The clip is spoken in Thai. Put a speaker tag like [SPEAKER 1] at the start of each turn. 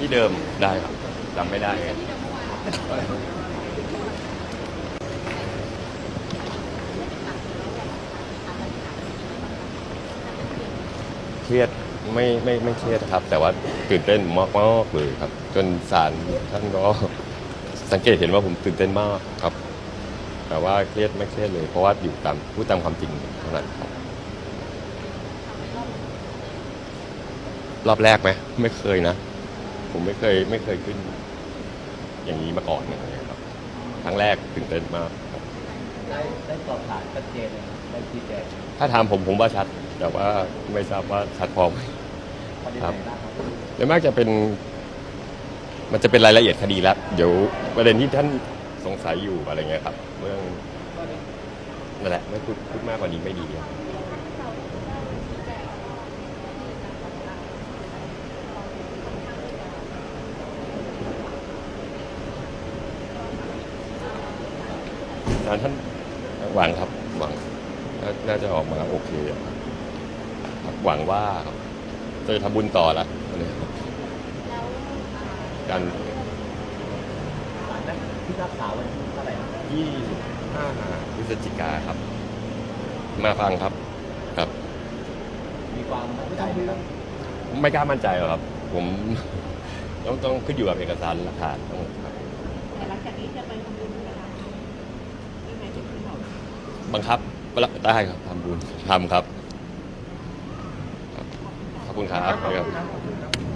[SPEAKER 1] ที่เดิมได้ครับจำไม่ได้ไงเครียดไม่ไม่ไม่เครียดครับ แต่ว่าตื่นเต้นมากมากเลยครับ จนศาลท่านก็สังเกตเห็นว่าผมตื่นเต้นมากครับ แต่ว่าเครียดไม่เครียดเลย เพราะว่าอยู่ตามพูดตามความจริงเท่านั้นครับ รอบแรกไหมไม่เคยนะ ผมไม่เคยไม่เคยขึ้น อย่างนี้มาก่อนเลยครับครั้งแรกตื่นเต้นมากครับ
[SPEAKER 2] ได้ได้สอบถามชัดเจนเลยได้ชี้แจง
[SPEAKER 1] ถ้าถามผมผมว่าชัด แต่ว่าไม่ทราบว่าชัดพอไหม
[SPEAKER 2] ประเด็น
[SPEAKER 1] ครับ
[SPEAKER 2] ไหนบ้างครับ
[SPEAKER 1] โดยมากจะเป็น มันจะเป็นรายละเอียดคดีแล้วเดี๋ยวประเด็นที่ท่านสงสัยอยู่อะไรเงี้ยครับ เรื่องนั่นแหละไม่พูดพูดมากกว่านี้ไม่ดีครับาลท่านหวังครับหวังน่าน่าจะออกมาโอเคอะครับครับหวังว่าครับจะทำบุญต่อละอะไรครับการ
[SPEAKER 2] ศาลนัดพิพากษาวันที่เท่าไหร่ครับ
[SPEAKER 1] ยี่สิบห้าพฤศจิกาครับ มาฟังครับครับ
[SPEAKER 2] มีความมั่นใจไหมครับ
[SPEAKER 1] ไม่กล้ามั่นใจหรอกครับ ผมต้องต้องขึ้นอยู่กับเอกสารหลักฐานทั้งหมดครับ
[SPEAKER 3] แต่หลังจากนี้จะไปทำบุญนะคะ ได้ไหมที่คุณบอก
[SPEAKER 1] บังคับได้ครับทำบุญทำครับครับขอบคุณครับครับ